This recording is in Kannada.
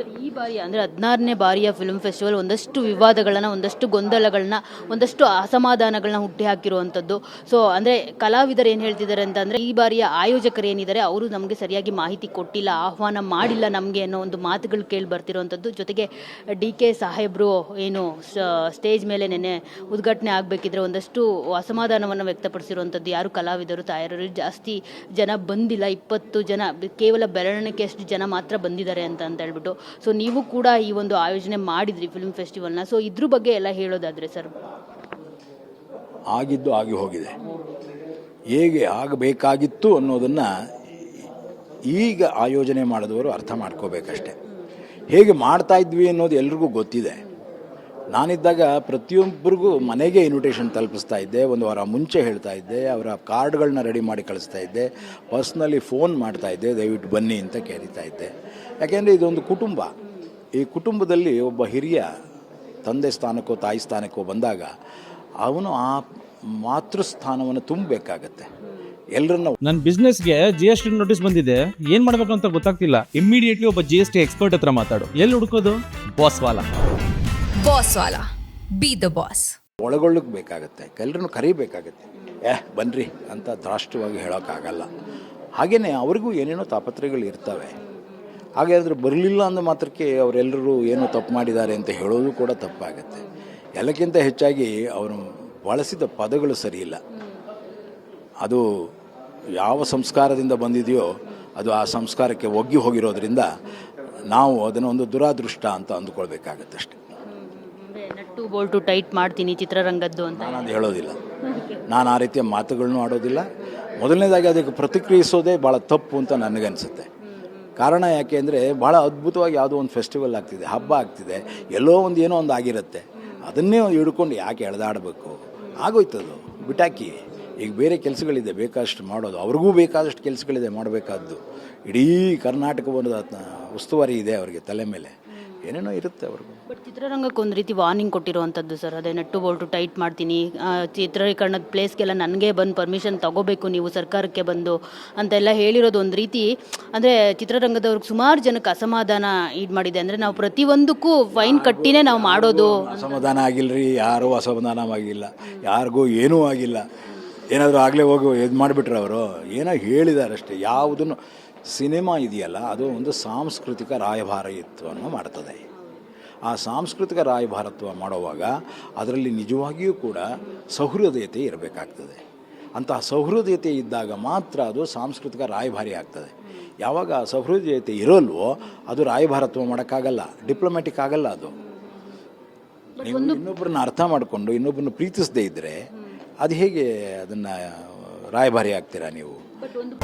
ಸರ್, ಈ ಬಾರಿ ಅಂದರೆ ಹದಿನಾರನೇ ಬಾರಿಯ ಫಿಲ್ಮ್ ಫೆಸ್ಟಿವಲ್ ಒಂದಷ್ಟು ವಿವಾದಗಳನ್ನ, ಒಂದಷ್ಟು ಗೊಂದಲಗಳನ್ನ, ಒಂದಷ್ಟು ಅಸಮಾಧಾನಗಳನ್ನ ಹುಟ್ಟಿ ಹಾಕಿರುವಂಥದ್ದು ಸೊ ಅಂದರೆ ಕಲಾವಿದರು ಏನು ಹೇಳ್ತಿದ್ದಾರೆ ಅಂತಂದರೆ ಈ ಬಾರಿಯ ಆಯೋಜಕರು ಏನಿದ್ದಾರೆ, ಅವರು ನಮಗೆ ಸರಿಯಾಗಿ ಮಾಹಿತಿ ಕೊಟ್ಟಿಲ್ಲ, ಆಹ್ವಾನ ಮಾಡಿಲ್ಲ ನಮಗೆ ಅನ್ನೋ ಒಂದು ಮಾತುಗಳು ಕೇಳಿ ಬರ್ತಿರುವಂಥದ್ದು ಜೊತೆಗೆ ಡಿ ಕೆ ಸಾಹೇಬರು ಏನು ಸ್ಟೇಜ್ ಮೇಲೆ ನೆನೆ ಉದ್ಘಾಟನೆ ಆಗಬೇಕಿದ್ರೆ ಒಂದಷ್ಟು ಅಸಮಾಧಾನವನ್ನು ವ್ಯಕ್ತಪಡಿಸಿರುವಂಥದ್ದು ಯಾರು ಕಲಾವಿದರು ತಯಾರರು ಜಾಸ್ತಿ ಜನ ಬಂದಿಲ್ಲ, ಇಪ್ಪತ್ತು ಜನ, ಕೇವಲ ಬೆರಳಿಕೆಯಷ್ಟು ಜನ ಮಾತ್ರ ಬಂದಿದ್ದಾರೆ ಅಂತ ಅಂತ ಹೇಳ್ಬಿಟ್ಟು. ಸೊ ನೀವು ಕೂಡ ಈ ಒಂದು ಆಯೋಜನೆ ಮಾಡಿದ್ರಿ ಫಿಲ್ಮ್ ಫೆಸ್ಟಿವಲ್ನ ಸೊ ಇದ್ರ ಬಗ್ಗೆ ಎಲ್ಲ ಹೇಳೋದಾದ್ರೆ ಸರ್ ಆಗಿದ್ದು ಆಗಿ ಹೋಗಿದೆ. ಹೇಗೆ ಆಗಬೇಕಾಗಿತ್ತು ಅನ್ನೋದನ್ನು ಈಗ ಆಯೋಜನೆ ಮಾಡಿದವರು ಅರ್ಥ ಮಾಡ್ಕೋಬೇಕಷ್ಟೆ. ಹೇಗೆ ಮಾಡ್ತಾ ಇದ್ವಿ ಅನ್ನೋದು ಎಲ್ರಿಗೂ ಗೊತ್ತಿದೆ. ನಾನಿದ್ದಾಗ ಪ್ರತಿಯೊಬ್ಬರಿಗೂ ಮನೆಗೆ ಇನ್ವಿಟೇಷನ್ ತಲುಪಿಸ್ತಾ ಇದ್ದೆ, ಒಂದು ವಾರ ಮುಂಚೆ ಹೇಳ್ತಾ ಇದ್ದೆ, ಅವರ ಕಾರ್ಡ್ಗಳನ್ನ ರೆಡಿ ಮಾಡಿ ಕಳಿಸ್ತಾ ಇದ್ದೆ ಪರ್ಸ್ನಲಿ ಫೋನ್ ಮಾಡ್ತಾ ಇದ್ದೆ, ದಯವಿಟ್ಟು ಬನ್ನಿ ಅಂತ ಕರೀತಾ ಇದ್ದೆ. ಯಾಕೆಂದರೆ ಇದೊಂದು ಕುಟುಂಬ. ಈ ಕುಟುಂಬದಲ್ಲಿ ಒಬ್ಬ ಹಿರಿಯ ತಂದೆ ಸ್ಥಾನಕ್ಕೋ, ತಾಯಿ ಸ್ಥಾನಕ್ಕೋ ಬಂದಾಗ ಅವನು ಆ ಮಾತೃಸ್ಥಾನವನ್ನು ತುಂಬಬೇಕಾಗತ್ತೆ. ಎಲ್ಲರನ್ನ ನನ್ನ ಬಿಸ್ನೆಸ್ಗೆ ಜಿ ಎಸ್ ಟಿ ನೋಟಿಸ್ ಬಂದಿದೆ. ಏನ್ ಮಾಡ್ಬೇಕು ಅಂತ ಗೊತ್ತಾಗ್ತಿಲ್ಲ. ಇಮಿಡಿಯೇಟ್ಲಿ ಒಬ್ಬ ಜಿ ಎಸ್ ಟಿ ಎಕ್ಸ್ಪರ್ಟ್ ಹತ್ರ ಮಾತಾಡು. ಎಲ್ಲಿ ಹುಡುಕೋದು? ಬಾಸ್ ವಾಲ. Boss Vala. Be the boss ಒಳಗೊಳ್ಳಕ್ಕೆ ಬೇಕಾಗತ್ತೆ ಎಲ್ಲರನ್ನು ಕರಿಬೇಕಾಗತ್ತೆ. ಏ, ಬನ್ರಿ ಅಂತ ದ್ರಾಷ್ಟವಾಗಿ ಹೇಳೋಕ್ಕಾಗಲ್ಲ. ಹಾಗೆಯೇ ಅವ್ರಿಗೂ ಏನೇನೋ ತಾಪತ್ರೆಗಳು ಇರ್ತವೆ. ಹಾಗಾದ್ರೆ ಬರಲಿಲ್ಲ ಅಂದ ಮಾತ್ರಕ್ಕೆ ಅವರೆಲ್ಲರೂ ಏನು ತಪ್ಪು ಮಾಡಿದ್ದಾರೆ ಅಂತ ಹೇಳೋದು ಕೂಡ ತಪ್ಪಾಗುತ್ತೆ. ಎಲ್ಲಕ್ಕಿಂತ ಹೆಚ್ಚಾಗಿ ಅವರು ಬಳಸಿದ ಪದಗಳು ಸರಿಯಿಲ್ಲ. ಅದು ಯಾವ ಸಂಸ್ಕಾರದಿಂದ ಬಂದಿದೆಯೋ ಅದು ಆ ಸಂಸ್ಕಾರಕ್ಕೆ ಒಗ್ಗಿ ಹೋಗಿರೋದ್ರಿಂದ ನಾವು ಅದನ್ನು ಒಂದು ದುರಾದೃಷ್ಟ ಅಂತ ಅಂದ್ಕೊಳ್ಬೇಕಾಗತ್ತಷ್ಟೆ ನಟ್ಟು ಬೋಲ್ಟು ಟೈಟ್ ಮಾಡ್ತೀನಿ ಚಿತ್ರರಂಗದ್ದು ಅಂತ. ನಾನು ಅದು ಹೇಳೋದಿಲ್ಲ. ನಾನು ಆ ರೀತಿಯ ಮಾತುಗಳನ್ನು ಆಡೋದಿಲ್ಲ. ಮೊದಲನೇದಾಗಿ ಅದಕ್ಕೆ ಪ್ರತಿಕ್ರಿಯಿಸೋದೇ ಭಾಳ ತಪ್ಪು ಅಂತ ನನಗನ್ಸುತ್ತೆ. ಕಾರಣ ಯಾಕೆ ಅಂದರೆ ಭಾಳ ಅದ್ಭುತವಾಗಿ ಯಾವುದೋ ಒಂದು ಫೆಸ್ಟಿವಲ್ ಆಗ್ತಿದೆ, ಹಬ್ಬ ಆಗ್ತಿದೆ, ಎಲ್ಲೋ ಒಂದು ಏನೋ ಒಂದು ಆಗಿರುತ್ತೆ. ಅದನ್ನೇ ಹಿಡ್ಕೊಂಡು ಯಾಕೆ ಎಳೆದಾಡಬೇಕು? ಅದು. ಬಿಟಾಕಿ, ಈಗ ಬೇರೆ ಕೆಲಸಗಳಿದೆ, ಬೇಕಾದಷ್ಟು ಮಾಡೋದು. ಅವ್ರಿಗೂ ಬೇಕಾದಷ್ಟು ಕೆಲಸಗಳಿದೆ ಮಾಡಬೇಕಾದ್ದು. ಇಡೀ ಕರ್ನಾಟಕವನ್ನು ಉಸ್ತುವಾರಿ ಇದೆ ಅವರಿಗೆ ತಲೆ ಮೇಲೆ. ಏನೇನೋ ಇರುತ್ತೆ ಅವ್ರಿಗೂ. ಬಟ್ ಚಿತ್ರರಂಗಕ್ಕೆ ಒಂದು ರೀತಿ ವಾರ್ನಿಂಗ್ ಕೊಟ್ಟಿರುವಂಥದ್ದು ಸರ್ ಅದೇ ನಟ್ಟು ಬೋಲ್ಟು ಟೈಟ್ ಮಾಡ್ತೀನಿ. ಆ, ಚಿತ್ರೀಕರಣದ ಪ್ಲೇಸ್ಗೆಲ್ಲ ನನಗೆ ಬಂದು ಪರ್ಮಿಷನ್ ತಗೋಬೇಕು ನೀವು ಸರ್ಕಾರಕ್ಕೆ ಬಂದು ಅಂತೆಲ್ಲ ಹೇಳಿರೋದು ಒಂದು ರೀತಿ. ಅಂದರೆ ಚಿತ್ರರಂಗದವ್ರಿಗೆ ಸುಮಾರು ಜನಕ್ಕೆ ಅಸಮಾಧಾನ ಇದು ಮಾಡಿದೆ. ಅಂದರೆ ನಾವು ಪ್ರತಿಯೊಂದಕ್ಕೂ ಫೈನ್ ಕಟ್ಟಿನೇ ನಾವು ಮಾಡೋದು. ಅಸಮಾಧಾನ ಆಗಿಲ್ಲರಿ ಯಾರೂ ಅಸಮಾಧಾನವಾಗಿಲ್ಲ ಯಾರಿಗೂ ಏನೂ ಆಗಿಲ್ಲ. ಏನಾದರೂ ಆಗಲೇ ಹೋಗಿ ಇದು ಮಾಡಿಬಿಟ್ರೆ ಅವರು. ಏನೋ ಹೇಳಿದಾರಷ್ಟೇ. ಯಾವುದನ್ನು ಸಿನಿಮಾ ಇದೆಯಲ್ಲ ಅದು ಒಂದು ಸಾಂಸ್ಕೃತಿಕ ರಾಯಭಾರಿತ್ವವನ್ನು ಮಾಡ್ತದೆ. ಆ ಸಾಂಸ್ಕೃತಿಕ ರಾಯಭಾರತ್ವ ಮಾಡುವಾಗ ಅದರಲ್ಲಿ ನಿಜವಾಗಿಯೂ ಕೂಡ ಸೌಹೃದಯತೆ ಇರಬೇಕಾಗ್ತದೆ. ಅಂತಹ ಸೌಹೃದಯತೆ ಇದ್ದಾಗ ಮಾತ್ರ ಅದು ಸಾಂಸ್ಕೃತಿಕ ರಾಯಭಾರಿ ಆಗ್ತದೆ. ಯಾವಾಗ ಆ ಸೌಹೃದಯತೆ ಇರೋಲ್ವೋ ಅದು ರಾಯಭಾರತ್ವ ಮಾಡೋಕ್ಕಾಗಲ್ಲ ಡಿಪ್ಲೊಮ್ಯಾಟಿಕ್ ಆಗಲ್ಲ ಅದು. ನೀವು ಇನ್ನೊಬ್ಬರನ್ನ ಅರ್ಥ ಮಾಡಿಕೊಂಡು ಇನ್ನೊಬ್ಬರನ್ನ ಪ್ರೀತಿಸದೇ ಇದ್ದರೆ ಅದು ಹೇಗೆ ಅದನ್ನು ರಾಯಭಾರಿ ಆಗ್ತೀರಾ ನೀವು? ಬಟ್ ಒಂದು